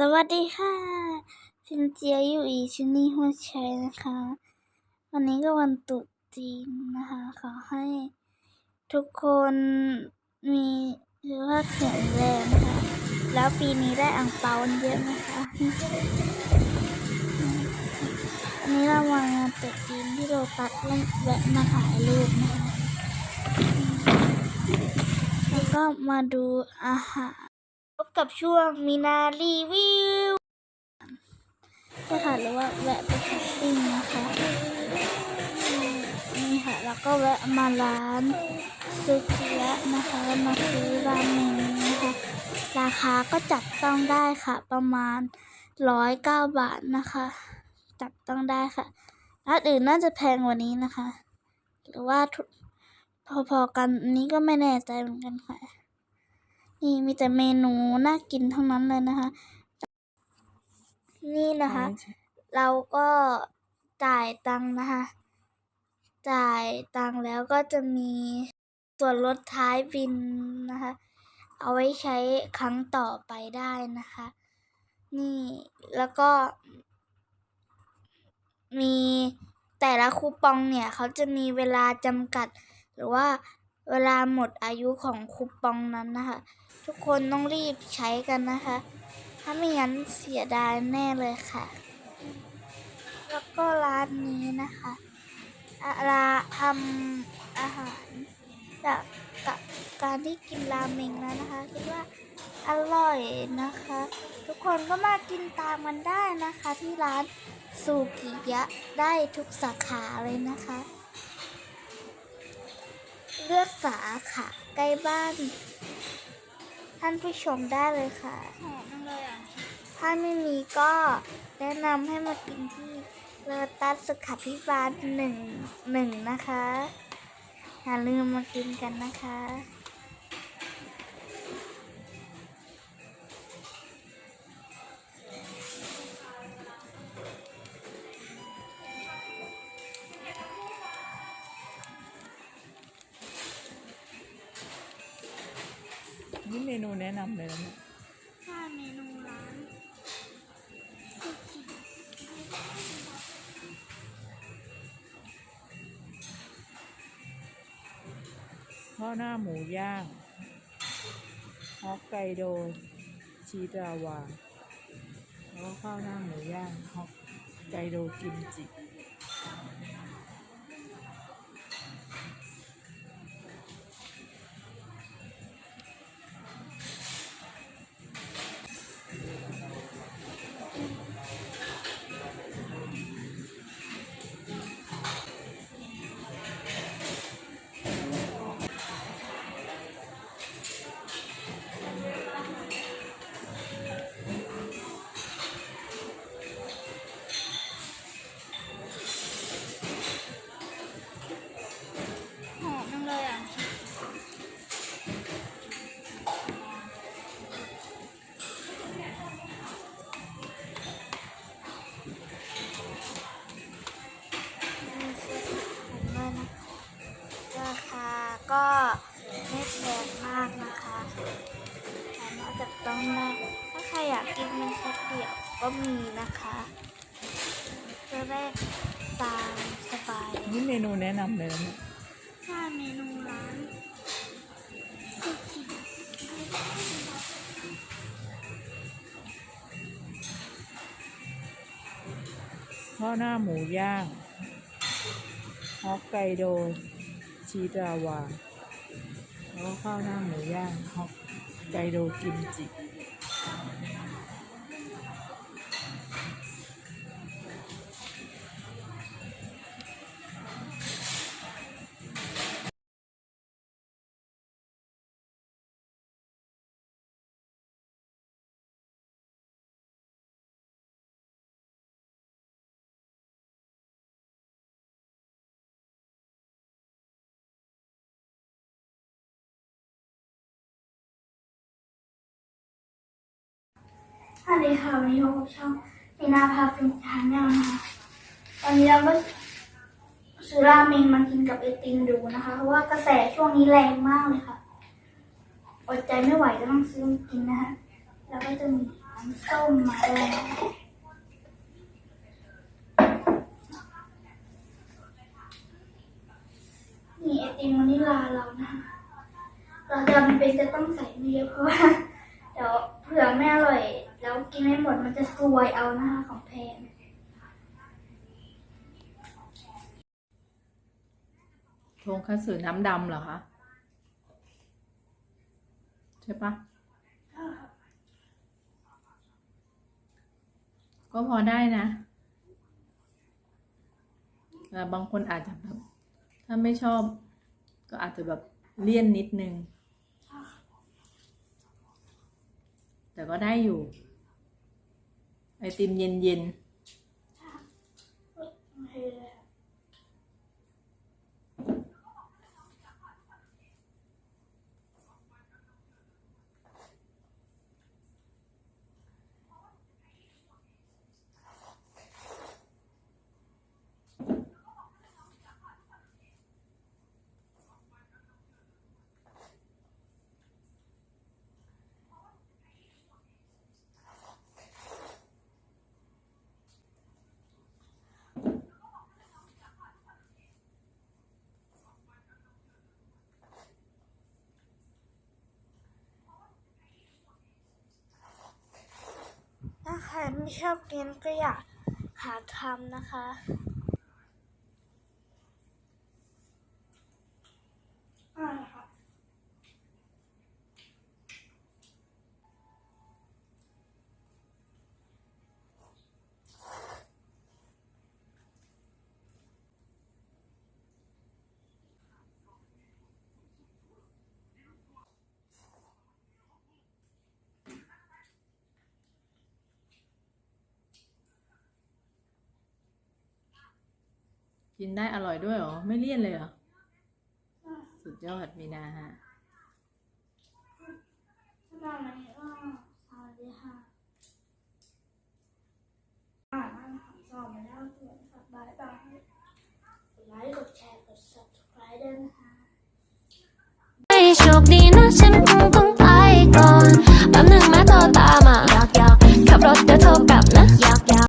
สวัสดีค่ะซินเจียอยู่อีชินี่หัวชัยนะคะ วันนี้ก็วันตรุษจีนนะคะ ขอให้ทุกคนมีสุขภาพแข็งแรงนะคะแล้วปีนี้ได้อ่างเปาเยอะไหมคะวันนี้เรามางานตรุษจีนที่โรตัสก็แวะมาถ่ายรูปนะคะ แล้วก็มาดูอาหาร กับช่วงมีนารีวิวนี่ค่ะหรือว่าแวะไปช้อปปิ้งนะคะนี่ค่ะแล้วก็แวะมาร้านซูชิยะนะคะมาซื้อราเมงนะคะราคาก็จับต้องได้ค่ะ ประมาณร้อยเก้าบาทนะคะ จับต้องได้ค่ะร้านอื่นน่าจะแพงกว่านี้นะคะ หรือว่าพอๆกันอันนี้ก็ไม่แน่ใจเหมือนกันค่ะ นี่มีแต่เมนูน่ากินทั้งนั้นเลยนะคะ นี่นะคะ เราก็จ่ายตังค์นะคะ จ่ายตังค์แล้วก็จะมีส่วนลดท้ายบินนะคะ เอาไว้ใช้ครั้งต่อไปได้นะคะ นี่แล้วก็ มีแต่ละคูปองเนี่ย เขาจะมีเวลาจำกัดหรือว่า เวลาหมดอายุของคูปองนั้นนะคะ ทุกคนต้องรีบใช้กันนะคะ ถ้าไม่งั้นเสียดายแน่เลยค่ะ แล้วก็ร้านนี้นะคะอาราทำอาหารจากกับการที่กินราเมงแล้วนะคะคิดว่าอร่อยนะคะ ทุกคนก็มากินตามกันได้นะคะ ที่ร้านซูกิยะได้ทุกสาขาเลยนะคะ เลือกสาขาใกล้บ้าน ท่านผู้ชมได้เลยค่ะหอมจังเลยอะถ้าไม่มีก็แนะนำให้มากินที่เลอตัสสุขาพิบาลหนึ่งหนึ่งนะคะอย่าลืมมากินกันนะคะ นี่เมนูแนะนำเลยนะเนี่ยถ้าเมนูร้านข้าวหน้าหมูย่างฮอกไกโด ชีราวา แล้วก็ข้าวหน้าหมูย่างฮอกไกโดกิมจิ มีนะคะจะได้ตามสบายนี่เมนูแนะนำเลยนะเนี่ยถ้าเมนูร้านข้าวหน้าหมูย่างฮอกไกโด ชีราวา แล้วก็ข้าวหน้าหมูย่างฮอกไกโดกิมจิ สวัสดีค่ะวันนี้พบกับช่องมีนาพาฟินชาแนลนะคะวันนี้เราก็ซื้อราเมงมากินกับไอติมดูนะคะเพราะว่ากระแสช่วงนี้แรงมากเลยค่ะอดใจไม่ไหวก็ต้องซื้อมากินนะคะแล้วก็จะมีน้ำส้มมาด้วยนะนี่ไอติมวานิลาเรานะคะเราจำเป็นจะต้องใส่เยอะเพราะว่าเดี๋ยวเผื่อไม่อร่อย แล้วกินไม่หมดมันจะซวยเอานะคะของแพงทงคัตสึน้ำดำเหรอคะ ใช่ปะก็พอได้นะแต่บางคนอาจจะแบบถ้าไม่ชอบก็อาจจะแบบเลี่ยนนิดนึง แต่ก็ได้อยู่ ไอติม ที่ชอบกินก็อยากหาทำนะคะ กินได้อร่อยด้วยเหรอ ไม่เลี่ยนเลยเหรอ สุดยอดมีนาฮะสำหรับวันนี้ก็สวัสดีค่ะอ่านอ่านคำสอบมาแล้วสวัสดีค่ะบาไลค์กดแชร์กด subscribe ด้วยนะคะให้โชคดีนะฉันคงต้องไปก่อนแป๊บหนึ่งนะโทรตามมาอยากอยากขับรถเดี๋ยวโทรกลับนะอยาก